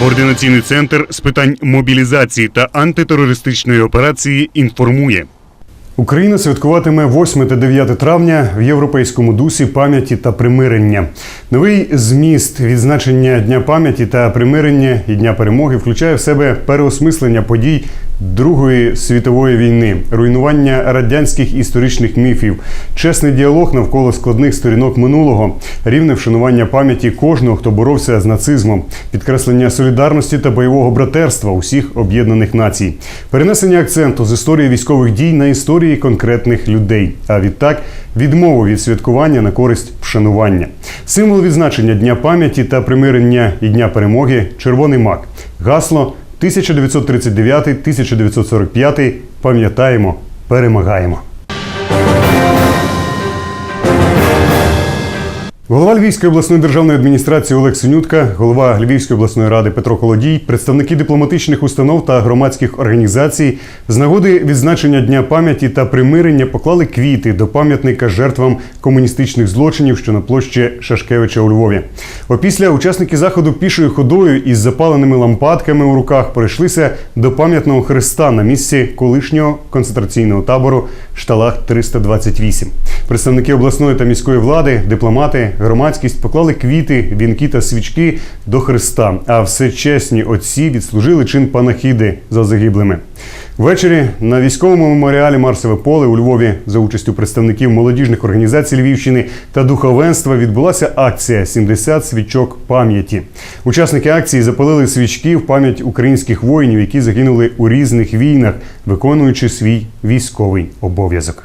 Координаційний центр з питань мобілізації та антитерористичної операції інформує. Україна святкуватиме 8 та 9 травня в європейському дусі пам'яті та примирення. Новий зміст відзначення Дня пам'яті та примирення і Дня перемоги включає в себе переосмислення подій Другої світової війни, руйнування радянських історичних міфів, чесний діалог навколо складних сторінок минулого, рівне вшанування пам'яті кожного, хто боровся з нацизмом, підкреслення солідарності та бойового братерства усіх об'єднаних націй, перенесення акценту з історії військових дій на історії конкретних людей. А відтак відмову від святкування на користь вшанування. Символ відзначення Дня пам'яті та примирення і Дня перемоги червоний мак. Гасло 1939-1945 пам'ятаємо, перемагаємо. Голова Львівської обласної державної адміністрації Олег Синютка, голова Львівської обласної ради Петро Колодій, представники дипломатичних установ та громадських організацій з нагоди відзначення Дня пам'яті та примирення поклали квіти до пам'ятника жертвам комуністичних злочинів, що на площі Шашкевича у Львові. Опісля учасники заходу пішою ходою із запаленими лампадками у руках перейшлися до пам'ятного хреста на місці колишнього концентраційного табору Шталах 328. Представники обласної та міської влади, дипломати, громадськість поклали квіти, вінки та свічки до Христа. А все чесні отці відслужили чин панахіди за загиблими. Ввечері на військовому меморіалі Марсове поле у Львові за участю представників молодіжних організацій Львівщини та духовенства відбулася акція «70 свічок пам'яті. Учасники акції запалили свічки в пам'ять українських воїнів, які загинули у різних війнах, виконуючи свій військовий обов'язок.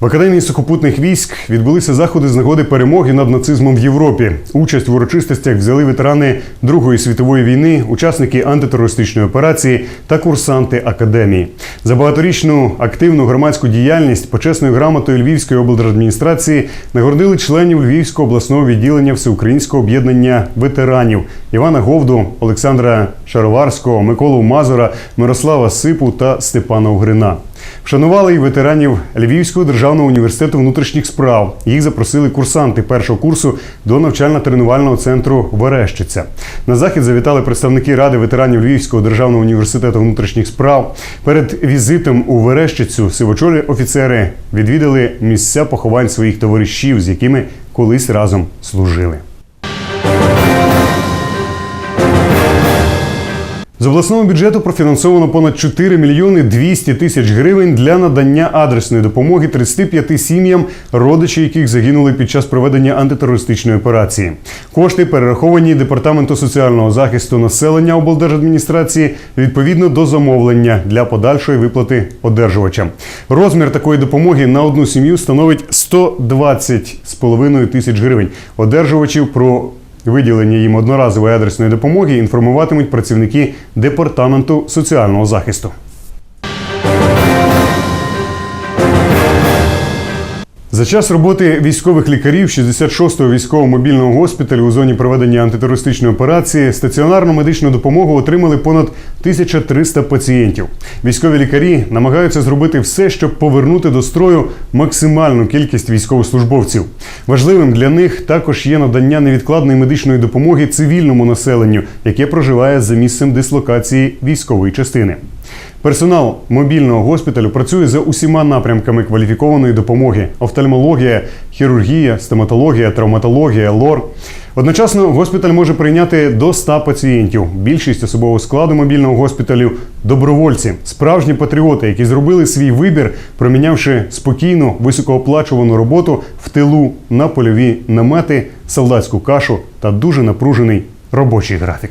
В Академії сухопутних військ відбулися заходи з нагоди перемоги над нацизмом в Європі. Участь в урочистостях взяли ветерани Другої світової війни, учасники антитерористичної операції та курсанти академії. За багаторічну активну громадську діяльність почесною грамотою Львівської облдержадміністрації нагородили членів Львівського обласного відділення Всеукраїнського об'єднання ветеранів Івана Говду, Олександра Шароварського, Миколу Мазура, Мирослава Сипу та Степана Угрина. Вшанували й ветеранів Львівського державного університету внутрішніх справ. Їх запросили курсанти першого курсу до навчально-тренувального центру Верещиця. На захід завітали представники ради ветеранів Львівського державного університету внутрішніх справ. Перед візитом у Верещицю сивочолі офіцери відвідали місця поховань своїх товаришів, з якими колись разом служили. З обласного бюджету профінансовано понад 4 мільйони 200 тисяч гривень для надання адресної допомоги 35 сім'ям, родичі яких загинули під час проведення антитерористичної операції. Кошти перераховані департаменту соціального захисту населення облдержадміністрації відповідно до замовлення для подальшої виплати одержувачам. Розмір такої допомоги на одну сім'ю становить 120,5 тисяч гривень. Одержувачів про Виділення їм одноразової адресної допомоги інформуватимуть працівники департаменту соціального захисту. За час роботи військових лікарів 66-го військового мобільного госпіталю у зоні проведення антитерористичної операції стаціонарну медичну допомогу отримали понад 1300 пацієнтів. Військові лікарі намагаються зробити все, щоб повернути до строю максимальну кількість військовослужбовців. Важливим для них також є надання невідкладної медичної допомоги цивільному населенню, яке проживає за місцем дислокації військової частини. Персонал мобільного госпіталю працює за усіма напрямками кваліфікованої допомоги: офтальмологія, хірургія, стоматологія, травматологія, лор. Одночасно госпіталь може прийняти до 100 пацієнтів. Більшість особового складу мобільного госпіталю добровольці, справжні патріоти, які зробили свій вибір, промінявши спокійну, високооплачувану роботу в тилу на польові намети, солдатську кашу та дуже напружений робочий графік.